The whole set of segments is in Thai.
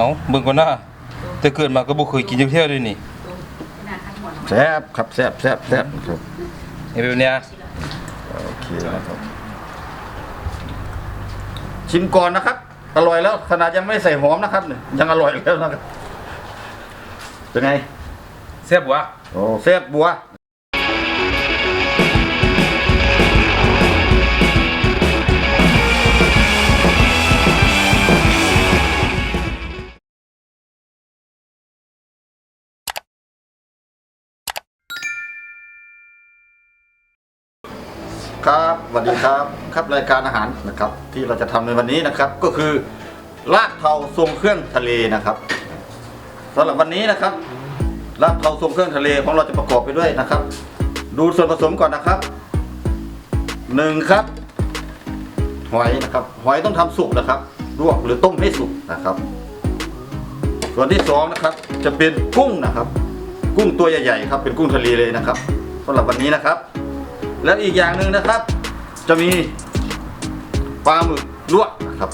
เอาเบิ่งก่อนนะแต่เกิดมาก็บ่เคยกินจักเที่ยวเลยนี่แซ่บครับแซ่บแซ่บแซ่บครับไอ้แบบเนี้ยโอเคนะครับชิมก่อนนะครับ อร่อยแล้วขนาดยังไม่ได้ใส่หอมนะครับเนี่ยยังอร่อยแล้วนะครับเป็นไง แซ่บวะโอ้แซ่บบัว ครับสวัสดีครับครับรายการอาหารนะครับที่เราจะทำในวันนี้นะครับก็คือลาบเทาทรงเครื่องทะเลนะครับสำหรับวันนี้นะครับลาบเทาทรงเครื่องทะเลของเราจะประกอบไปด้วยนะครับ ดูส่วนผสมก่อนนะครับหนึ่งครับหอยนะครับหอยต้องทำสุกนะครับลวกหรือต้มให้สุกนะครับ ส่วนที่สองนะครับจะเป็นกุ้งนะครับ กุ้งตัวใหญ่ๆครับเป็นกุ้งทะเลเลยนะครับสำหรับวันนี้นะครับ แล้วอีกอย่างหนึ่งนะครับ จะมีปลาหมึกลวกนะครับ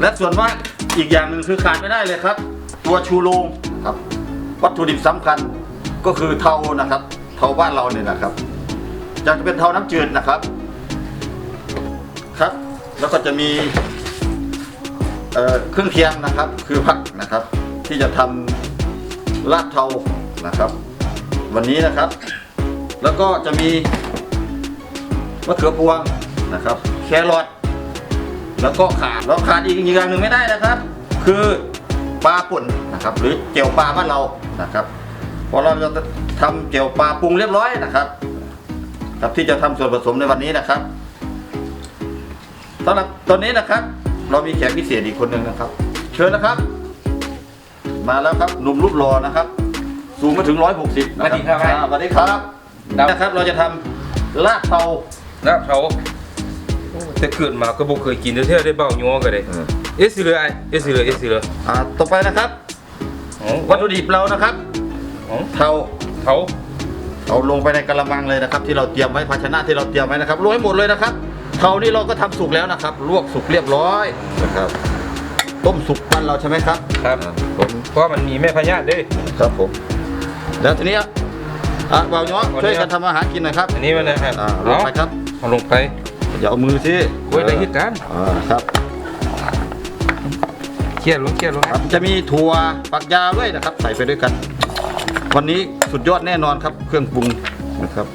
และส่วนมากอีกอย่างหนึ่งคือขาดไม่ได้เลยครับ ตัวชูโรงนะครับ วัตถุดิบสำคัญก็คือเทานะครับ เทาบ้านเราเนี่ยนะครับจะเป็นเทาน้ำจืดนะครับ ครับ แล้วก็จะมีเอ่อเครื่องเคียงนะครับ คือผักนะครับ ที่จะทำลาบเทานะครับ วันนี้นะครับ แล้วก็จะมีมะเขือพวงนะครับ แครอทแล้วก็ขาดแล้วขาดอีกอย่างหนึ่งไม่ได้นะครับ คือปลาป่นนะครับ หรือเจียวปลาบ้านเรานะครับพอเราจะทำเจียวปลาปรุงเรียบร้อยนะครับ ครับที่จะทำส่วนผสมในวันนี้นะครับสำหรับตอนนี้นะครับ เรามีแขกพิเศษอีกคนหนึ่งนะครับ เชิญนะครับ มาแล้วครับหนุ่มรูปหล่อนะครับ สูงมาถึง 160นะสวัสดีครับอ่าสวัสดีครับครับ นะครับเราจะทำลาบเทาลาบเทาแต่เกิดมาก็บ่เคยกินจักเที่ยวได้เบ้ายัวก็ได้เอ๊ะสิเลยไอ้เอ๊ะสิเลยเอ๊ะสิเลยอ่าต่อไปนะครับอ๋อวัตถุดิบเรานะครับอ๋อเทาเทาเอาลงไปในกระมังเลยนะครับ ที่เราเตรียมไว้ภาชนะที่เราเตรียมไว้นะครับโรยหมดเลยนะครับเทานี่เราก็ทำสุกแล้วนะครับ ลวกสุกเรียบร้อยนะครับ ต้มสุกบ้านเราใช่ไหมครับ ครับผมเพราะมันมีแม่พญาติเด้ครับผมแล้วทีนี้ อะบ่าวย้อขออนุญาตช่วยกันทำอาหารกินหน่อยครับอันนี้มันนะครับอ่าลงไปครับเอาลงไปอย่าเอามือสิโอ้ยได้เหตุการณ์อ่าครับเครียดลงเครียดลงครับจะมีถั่วฝักยาวด้วยนะครับ ใส่ไปด้วยกัน วันนี้สุดยอดแน่นอนครับ เครื่องปรุงนะครับ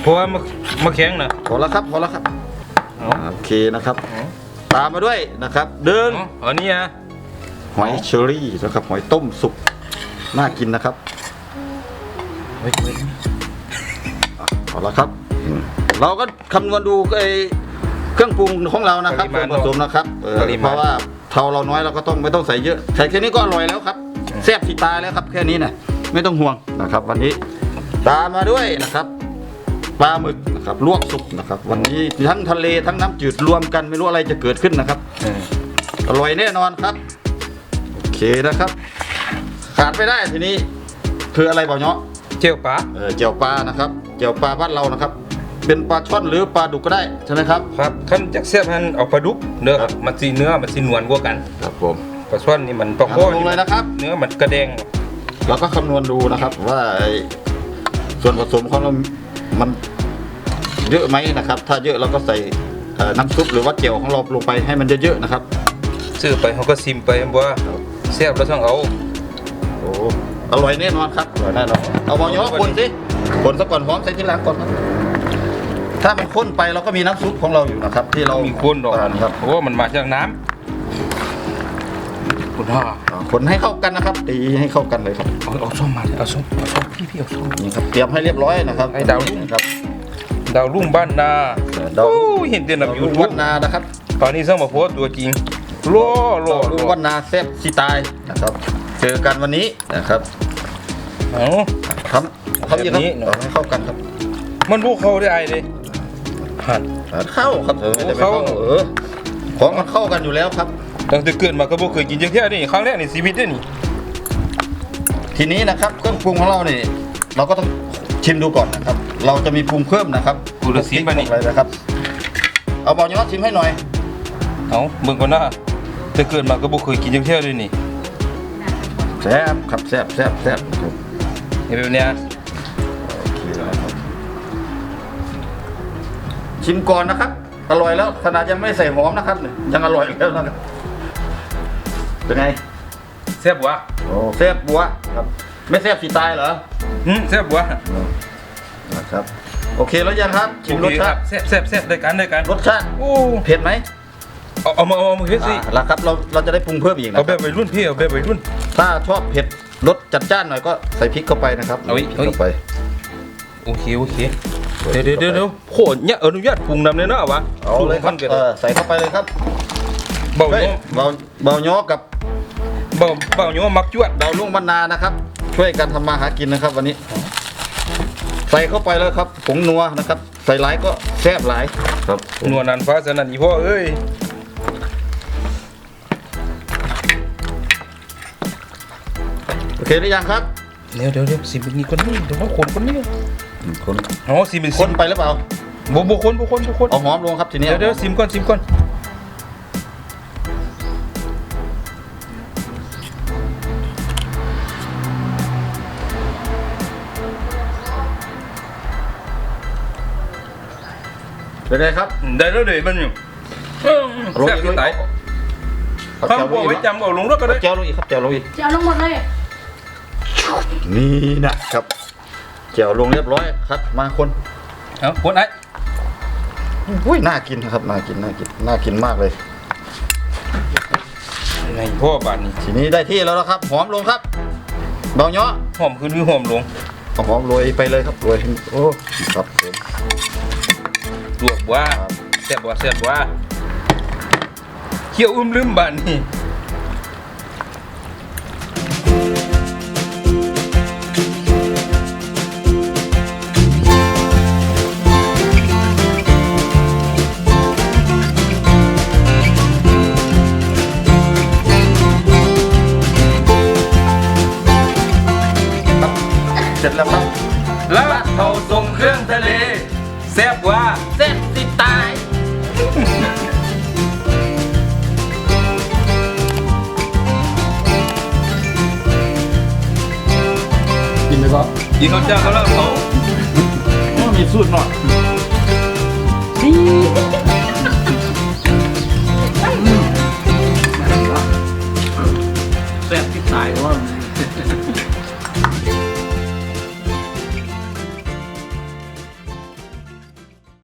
เพราะว่ามามาแข็งนะพอแล้วครับพอแล้วครับเอาโอเคนะครับเอาตามมาด้วยนะครับเดินเอาอันนี้อะหอยเชอรี่นะครับหอยต้มสุกน่ากินนะครับ เฮ้ยเฮ้ยเอาละครับอืมเราก็คำนวณดูไอ้เครื่องปรุงของเรานะครับส่วนผสมนะครับเออเพราะว่าเทาเราน้อยเราก็ต้องไม่ต้องใส่เยอะใส่แค่นี้ก็อร่อยแล้วครับแซ่บที่ตายแล้วครับแค่นี้นะไม่ต้องห่วงนะครับ วันนี้ตามมาด้วยนะครับปลาหมึกนะครับลวกสุกนะครับ วันนี้ทั้งทะเลทั้งน้ำจืดรวมกันไม่รู้อะไรจะเกิดขึ้นนะครับ เอออร่อยแน่นอนครับ โอเคนะครับ ขาดไม่ได้ทีนี้ คืออะไรเปล่าเนาะ เจียวปลาเออเจียวปลานะครับเจียวปลาบ้านเรานะครับ เป็นปลาช่อนหรือปลาดุกก็ได้ใช่ไหมครับ ครับขั้นจากเสียบหันเอาปลาดุกเนื้อครับมันสีเนื้อมันสีนวลกว่ากันครับผมปลาช่อนนี่มันปลาโค้ลงเลยนะครับ เนื้อมันกระเด้งเราก็คำนวณดูนะครับว่าไอ้ส่วนผสมของเรามันเยอะไหมนะครับ ถ้าเยอะเราก็ใส่เอ่อน้ำซุปหรือว่าเจียวของเราลงไปให้มันเยอะๆนะครับ ซื้อไปเขาก็ซิมไปว่าเสียบแล้วต้องเอาโอ้ อร่อยแน่นอนครับ อร่อยแน่นอนเอาบอยอคนสิคนซะก่อนหอมใส่ที่หลังก่อนครับ ถ้ามันข้นไปเราก็มีน้ำซุปของเราอยู่นะครับ ที่เรามีคนดอกาครับ โอ้มันมาจากน้ำคุณห่าอ่าคนให้เข้ากันนะครับ ตีให้เข้ากันเลยครับ เอาเอาส้มมาเลยเอาส้มเอาส้มพี่พี่เอาส้มนี่ครับ เตรียมให้เรียบร้อยนะครับ ให้ดาวรุ่งครับ ดาวรุ่งบ้านนาดาวโอ้รุ่งเห็นเต็มดาวในยูรุ่งทูวับดนานะครับ ตอนนี้ส่งมาโพสต์ตัวจริงโล่โล่ดาวรุ่งโล่วัดนาแซ่บซีตายนะครับ เจอกันวันนี้นะครับเอาทำทำอย่างแบบนี้นี้เอาให้เข้ากันครับมันบุกเขาได้ไอเลยหันอ่าเข้าครับเออไม่ได้ไปเข้าเข้าเออของมันเข้ากันอยู่แล้วครับตั้งแต่เกิดมาก็บ่เคยกินจังเที่ยนี่ครั้งแรกในชีวิตเด้อนี่ทีนี้นะครับเครื่องปรุงของเราเนี่ยเราก็ต้องชิมดูก่อนนะครับ เราจะมีปรุงเพิ่มนะครับกูละสิบบัดนี้อะไรนะครับ เอาบอลยอดชิมให้หน่อยเอาเบิ่งก่อนนะแต่แต่เกิดมาก็บ่เคยกินจังเที่ยวเลยนี่ แซ่บครับแซ่บแซ่บแซ่บครับเห็นแบบเนี้ยโอเคนะครับชิมก่อนนะครับ อร่อยแล้วขนาดยังไม่ใส่หอมนะครับเนี่ยยังอร่อยแล้วนะครับเป็นไงแซ่บวะโอ้แซ่บบัวครับ ไม่แซ่บสีตายเหรอหืมแซ่บวะนะครับ โอเคแล้วยังครับชิมรสชาติแซ่บแซ่บแซ่บได้กันได้กันรสชาติโอ้เผ็ดไหม เอาเอามาเอามาเฮ็ดสิอ่าแล้วครับเราเราจะได้ปรุงเพิ่มอีกนะเอาคแบรับบวัยรุ่นพี่เอาแบบวัยรุ่น ถ้าชอบเผ็ดรสจัดจ้านหน่อยก็ใส่พริกเข้าไปนะครับเอาอีก พริกเข้าไป โอเคโอเคเดี๋ยวเดี๋ยวเดี๋ยวเดี๋ยวโหเนี่ยอนุญาตปรุงนำเลยเนาะวะเอาเลยครับปรุงเอพันอใส่เข้าไปเลยครับเบาเฮ้ยโน้เบาเบาย้อกับเบาเบาโน้มักจวดดาวลุ่งบรรณานะครับ ช่วยกันทำมาหากินนะครับวันนี้ ใส่เข้าไปแล้วครับผงนัวนะครับ ใส่หลายก็แซ่บหลายครับ นวลนันฟ้าสนันอีพ่อเอ้ย เคหรือยังครับเดี๋ยวเดี๋ยวเดี๋ยวสิบนี้คนนี้เดี๋ยวว่าคนคนนี้คนอ๋อสิบเป็นคสินไปหรือเปล่าบ่บ่คนบ่คนบ่คนเอาหอมลงครับทีนี้เดี๋ยวเดี๋ยวสิมก่อนสิมก่อนเป็นไงครับได้แล้วเดี๋ยวมันอยู่แซ่บที่ไหนเอาข้าแจววลบ่งอีไว้กจำเอาลงแล้วก็ได้แจวลงอีกครับแจวลงอีกจะเอาลงหมดเลย นี่นะครับแจวลงเรียบร้อยครับมาคนเอาคนไอ้อุ้ยน่ากินนะครับน่ากินน่ากินน่ากินมากเลยไงพ่อบานนี้ทีนี้ได้ที่แล้วนะครับ หอมลงครับเบาเนาะหอมขึ้นหรือหอมลงเอาหอมโรยไปเลยครับโรยโอ้ครับผมลวกว่าแซ่บว่าแซ่บว่าเคี่ยวอึมลืมบานนี้ เส้นติดตาย กินไหมครับยิงเขาเจ้าเขาแล้วเขามีสูตรหน่อย